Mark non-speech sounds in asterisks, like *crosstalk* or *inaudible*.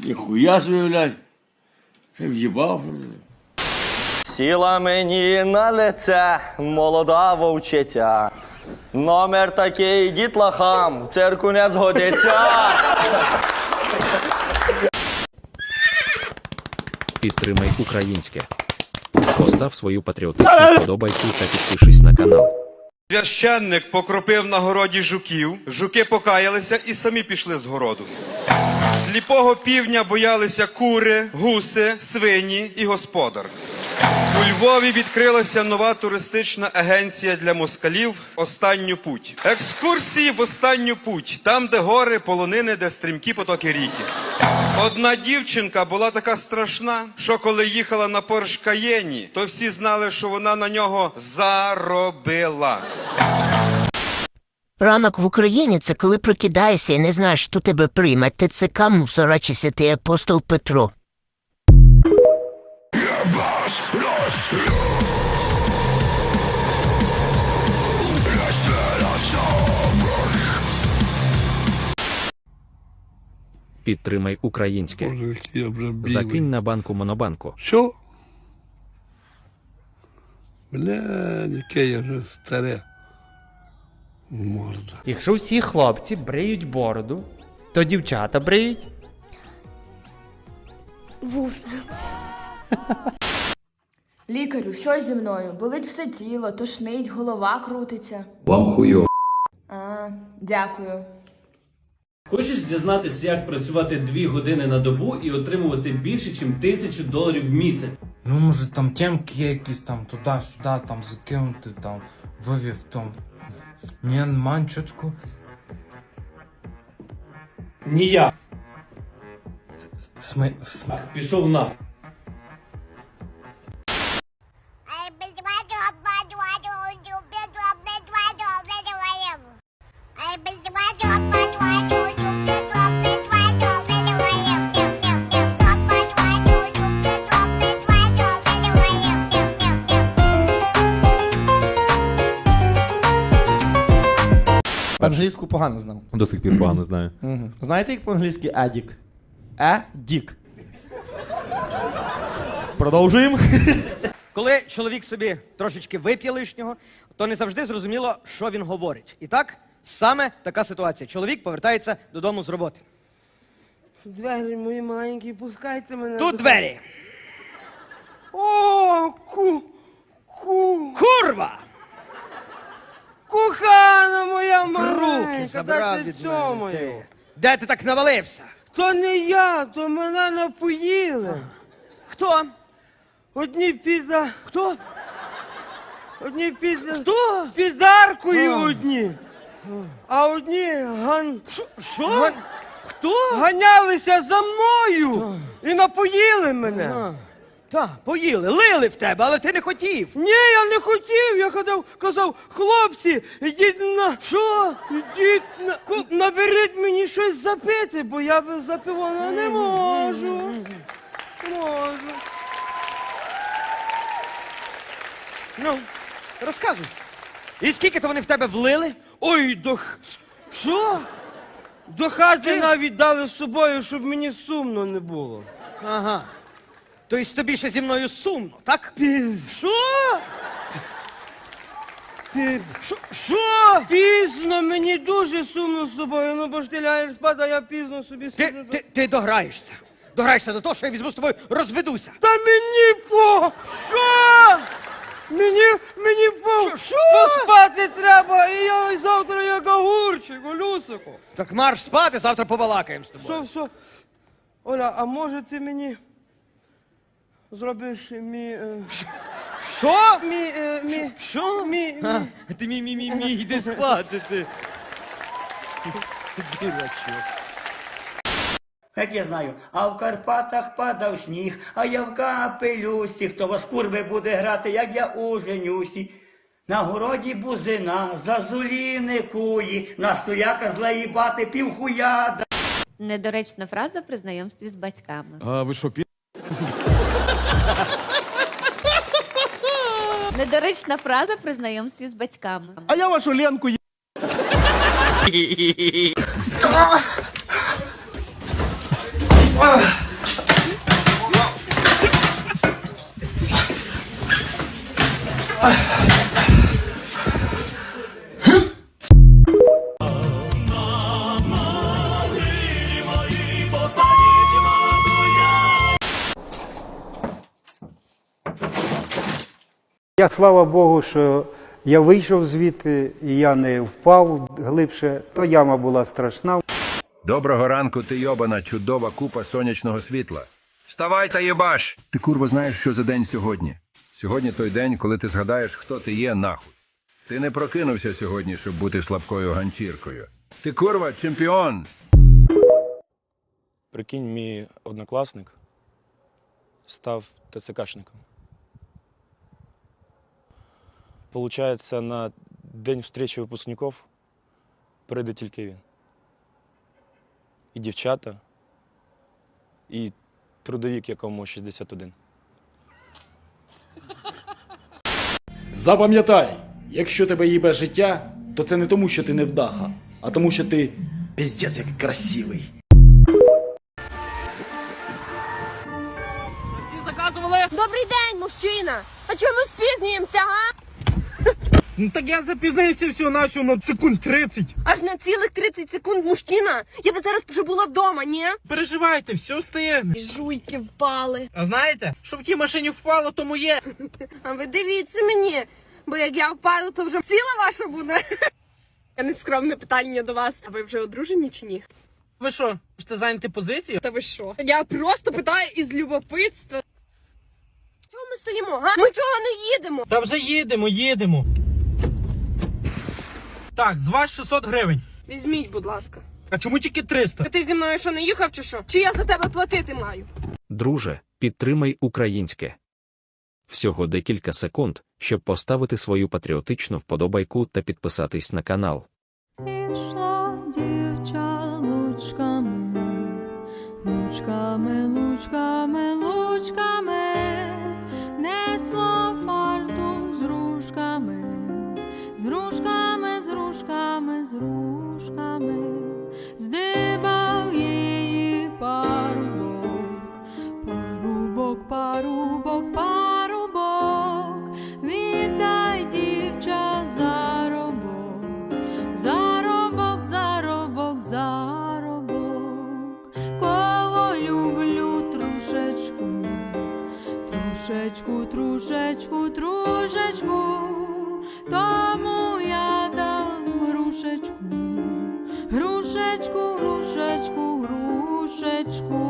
Ніхуя собі, блядь. Ще в'їбав. Сіла мені на лице молода вовчиця. Номер такий дітлахам, в цирку не згодиться. Підтримай українське. Постав свою патріотичну вподобайку та підпишись на канал. Священник покропив на городі жуків, жуки покаялися і самі пішли з городу. Сліпого півня боялися кури, гуси, свині і господар. У Львові відкрилася нова туристична агенція для москалів Останню путь. Екскурсії в останню путь, там, де гори, полонини, де стрімкі потоки ріки. Одна дівчинка була така страшна, що коли їхала на Порш Каєні, то всі знали, що вона на нього заробила. Ранок в Україні це коли прокидаєшся і не знаєш, хто тебе прийме. ТЦК мусора чи святий апостол Петро. Підтримай українське. Боже, я вже. Закинь на банку монобанку. Що? Бля, яке я вже старе. Морда. Якщо всі хлопці бриють бороду, то дівчата бриють. *laughs* Лікарю, що зі мною? Болить все тіло, тошнить, голова крутиться. Вам хуйово. А, дякую. Хочеш дізнатися, як працювати дві години на добу і отримувати більше, ніж тисячу доларів в місяць? Ну, може, там темки якісь там туди-сюди, там закинути, там вивів там. Ні, нема. Ніяк. В сми... Пішов нахуй. Англійську погано знав. До сих пір погано знаю. Угу. Знаєте, як по-англійськи едік? Е-дік. Продовжуємо. *laughs* Коли чоловік собі трошечки вип'є лишнього, то не завжди зрозуміло, що він говорить. І так, саме така ситуація. Чоловік повертається додому з роботи. Двері мої маленькі, пускайте мене. Тут двері. О, ку. Ку. Забрав від мене. Ти. Де ти так навалився? То не я, то мене напоїли. Хто? Одні піда. Хто? Одні піда. Хто? Підаркою А. одні. А одні ган... Що? Хто? ганялися за мною і напоїли мене. Так, поїли, лили в тебе, але ти не хотів. Ні, я не хотів. Я ходив, казав, хлопці, ідіть на що? Ідіть на наберіть мені щось запити, бо я без запивання не можу. Не можу. Ну, розказуй. І скільки то вони в тебе влили? Ой, до х- що? До хати навіть дали з собою, щоб мені сумно не було. Ага. Тобто тобі ще зі мною сумно, так? Піз... Що? Пі... Що? Пізно, мені дуже сумно з тобою. Ну, бо ж ти лягаєш спати, а я пізно собі Ти, сиджу. ти, ти дограєшся. Дограєшся до того, що я візьму з тобою розведуся. Та мені по... Що? Мені, мені по... Що? поспати треба, і я завтра як огурчик, Олюсику. Так марш спати, завтра побалакаємо з тобою. Що, що? Оля, а може ти мені зробиш мій... Е... Що? Мій, е, мій... Що? Мій, мій... А, ти мій мій мій мій, йди спати ти. Дурачок. Як я знаю, а в Карпатах падав сніг, а я в капелюсі, хто вас курви буде грати, як я у женюсі. На городі бузина, зазуліни куї, на стояка злеї бати півхуя. Недоречна фраза при знайомстві з батьками. А ви що, пі... Недоречна фраза при знайомстві з батьками. А я вашу Ленку є... *laughs* Я слава Богу, що я вийшов звідти і я не впав глибше, то яма була страшна. Доброго ранку, ти йобана, чудова купа сонячного світла. Вставай та єбаш! Ти курва знаєш, що за день сьогодні? Сьогодні той день, коли ти згадаєш, хто ти є, нахуй. Ти не прокинувся сьогодні, щоб бути слабкою ганчіркою. Ти курва, чемпіон! Прикинь, мій однокласник став ТЦКшником. Получається, на день встречі випускників прийде тільки він. І дівчата, і трудовік, якому 61. Запам'ятай, якщо тебе їбе життя, то це не тому, що ти не вдаха, а тому, що ти піздець як красивий. Всі заказували. Добрий день, мужчина! А чому ми спізнюємося, га? Ну так я запізнився всього на всього на секунд 30. Аж на цілих 30 секунд, мужчина! Я би зараз вже була вдома, ні? Переживайте, все встає. Жуйки впали. А знаєте, що в тій машині впало, то моє. А ви дивіться мені, бо як я впаду, то вже ціла ваша буде. Я нескромне питання до вас. А ви вже одружені чи ні? Ви що, хочете зайняти позицію? Та ви що? Я просто питаю із любопитства. Чого ми стоїмо, га? Ми чого не їдемо? Та вже їдемо, їдемо. Так, з вас 600 гривень. Візьміть, будь ласка. А чому тільки 300? Ти зі мною що не їхав чи що? Чи я за тебе платити маю? Друже, підтримай українське. Всього декілька секунд, щоб поставити свою патріотичну вподобайку та підписатись на канал. Ішла дівча лучками, лучками, лучками, лучками, парубок, парубок, парубок, віддай дівча заробок. Заробок, заробок, заробок, кого люблю трушечку, трушечку, трушечку, трушечку, тому я дам грушечку, грушечку, грушечку, грушечку,